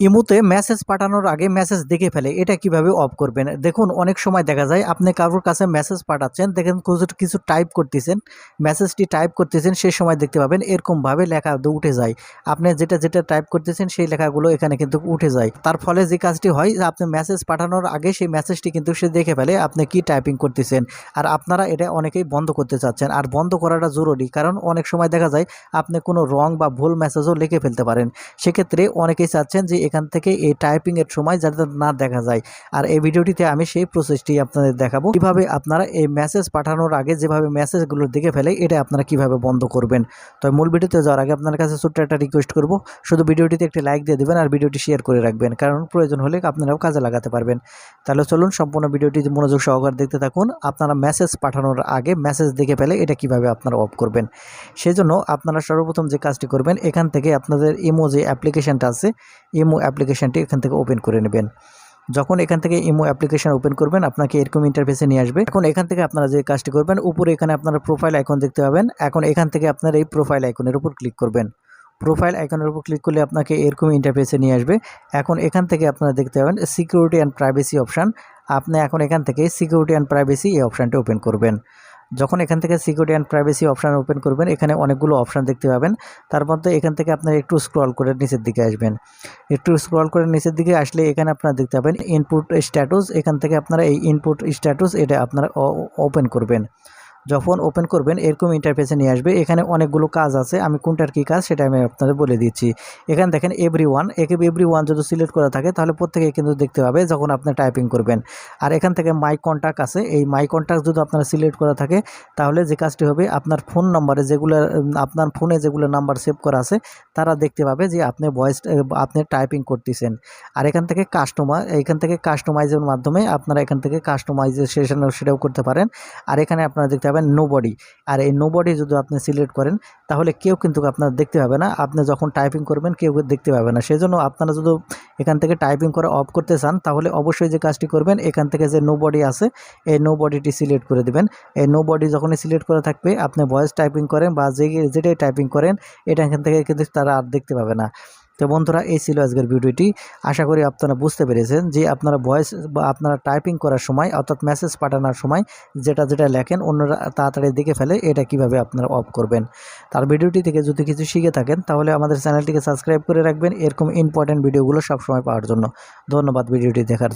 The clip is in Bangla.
ইমুতে মেসেজ পাঠানোর আগে মেসেজ দেখে ফেলে, এটা কীভাবে অফ করবেন? দেখুন, অনেক সময় দেখা যায়, আপনি কারোর কাছে মেসেজ পাঠাচ্ছেন, দেখেন কিছু কিছু টাইপ করতেছেন মেসেজটি টাইপ করতেছেন, সেই সময় দেখতে পাবেন এরকমভাবে লেখা উঠে যায়। আপনি যেটা যেটা টাইপ করতেছেন, সেই লেখাগুলো এখানে কিন্তু উঠে যায়। তার ফলে যে কাজটি হয়, আপনি মেসেজ পাঠানোর আগে সেই মেসেজটি কিন্তু সে দেখে ফেলে, আপনি কি টাইপিং করতেছেন। আর আপনারা এটা অনেকেই বন্ধ করতে চাচ্ছেন। আর বন্ধ করাটা জরুরি, কারণ অনেক সময় দেখা যায়, আপনি কোনো রং বা ভুল মেসেজও লিখে ফেলতে পারেন। সেক্ষেত্রে অনেকেই চাচ্ছেন যে এখান থেকে এই টাইপিংয়ের সময় যাতে না দেখা যায়। আর এই ভিডিওটিতে আমি সেই প্রসেসটি আপনাদের দেখাবো। কীভাবে আপনারা এই মেসেজ পাঠানোর আগে যেভাবে মেসেজগুলো দেখে ফেলে, এটা আপনারা কীভাবে বন্ধ করবেন? তো মূল ভিডিওতে যাওয়ার আগে আপনার কাছে ছোট্ট একটা রিকোয়েস্ট করব। শুধু ভিডিওটিতে একটি লাইক দিয়ে দেবেন আর ভিডিওটি শেয়ার করে রাখবেন। কারণ প্রয়োজন হলে আপনারাও কাজে লাগাতে পারবেন। তাহলে চলুন সম্পূর্ণ ভিডিওটি মনোযোগ সহকারে দেখতে থাকুন। আপনারা মেসেজ পাঠানোর আগে মেসেজ দেখে ফেলে এটা কীভাবে আপনারা অফ করবেন। সেজন্য আপনারা সর্বপ্রথম যে কাজটি করবেন, এখান থেকে আপনাদের ইমো যে অ্যাপ্লিকেশনটা আছে। ইমো অ্যাপ্লিকেশনটি এখান থেকে ওপেন করে নেবেন। যখন এখান থেকে ইমো অ্যাপ্লিকেশন ওপেন করবেন, আপনাকে এরকম ইন্টারফেসে নিয়ে আসবে। এখন এখান থেকে আপনারা যে কাজটি করবেন, উপরে এখানে আপনারা প্রোফাইল আইকন দেখতে পাবেন। এখন এখান থেকে আপনারা এই প্রোফাইল আইকনের উপর ক্লিক করবেন। প্রোফাইল আইকনের উপর ক্লিক করলে আপনাকে এরকম ইন্টারফেসে নিয়ে আসবে। এখন এখান থেকে আপনারা দেখতে পাবেন সিকিউরিটি অ্যান্ড প্রাইভেসি অপশান আপনি এখন এখান থেকে সিকিউরিটি অ্যান্ড প্রাইভেসি এই অপশানটি ওপেন করবেন। যখন এখান থেকে security and privacy option open করবেন, এখানে অনেকগুলো অপশান দেখতে পাবেন। তার মধ্যে এখান থেকে আপনারা একটু স্ক্রল করে নিচের দিকে আসবেন। একটু স্ক্রল করে নিচের দিকে আসলে এখানে আপনারা দেখতে পাবেন ইনপুট স্ট্যাটাস এখান থেকে আপনারা এই ইনপুট স্ট্যাটাস এটা আপনারা ওপেন করবেন। যখন ওপেন করবেন, এরকম ইন্টারফেসে নিয়ে আসবে। এখানে অনেকগুলো কাজ আছে। আমি কোনটার কী কাজ সেটা আমি আপনাদের বলে দিচ্ছি। এখানে দেখেন এভরি ওয়ান একে এভরি ওয়ান যদি সিলেক্ট করা থাকে, তাহলে প্রত্যেকে কিন্তু দেখতে পাবে যখন আপনি টাইপিং করবেন। আর এখান থেকে মাই কন্ট্যাক্ট আছে। এই মাই কন্ট্যাক্ট যদি আপনারা সিলেক্ট করা থাকে, তাহলে যে কাজটি হবে, আপনার ফোন নম্বরে যেগুলো আপনার ফোনে যেগুলো নাম্বার সেভ করা আছে, তারা দেখতে পাবে যে আপনি ভয়েস আপনি টাইপিং করতেছেন। আর এখান থেকে কাস্টমার এখান থেকে কাস্টমাইজের মাধ্যমে আপনারা এখান থেকে কাস্টমাইজেশন সেটাও করতে পারেন। আর এখানে আপনারা দেখতে নো বডি আর এই নো বডি যদি আপনি সিলেক্ট করেন, তাহলে কেউ কিন্তু আপনার দেখতে পাবে না। আপনি যখন টাইপিং করবেন, কেউ দেখতে পাবে না। সেই জন্য আপনারা যদি এখান থেকে টাইপিং করা অফ করতে চান, তাহলে অবশ্যই যে কাজটি করবেন, এখান থেকে যে নো বডি আছে, এই নো বডিটি সিলেক্ট করে দেবেন। এই নো বডি যখনই সিলেক্ট করা থাকবে, আপনি ভয়েস টাইপিং করেন বা যে যেটাই টাইপিং করেন, এটা এখান থেকে কিন্তু তারা আর দেখতে পাবে না। তো বন্ধুরা, এই ছিল আজকের ভিডিওটি। আশা করি আপনারা বুঝতে পেরেছেন যে আপনারা ভয়েস বা আপনারা টাইপিং করার সময়, অর্থাৎ মেসেজ পাঠানোর সময় যেটা যেটা লেখেন, অন্যরা তাড়াতাড়ি দেখে ফেলে এটা কীভাবে আপনারা অফ করবেন। তার ভিডিওটি থেকে যদি কিছু শিখে থাকেন, তাহলে আমাদের চ্যানেলটিকে সাবস্ক্রাইব করে রাখবেন। এরকম ইম্পর্ট্যান্ট ভিডিওগুলো সবসময় পাওয়ার জন্য। ধন্যবাদ ভিডিওটি দেখার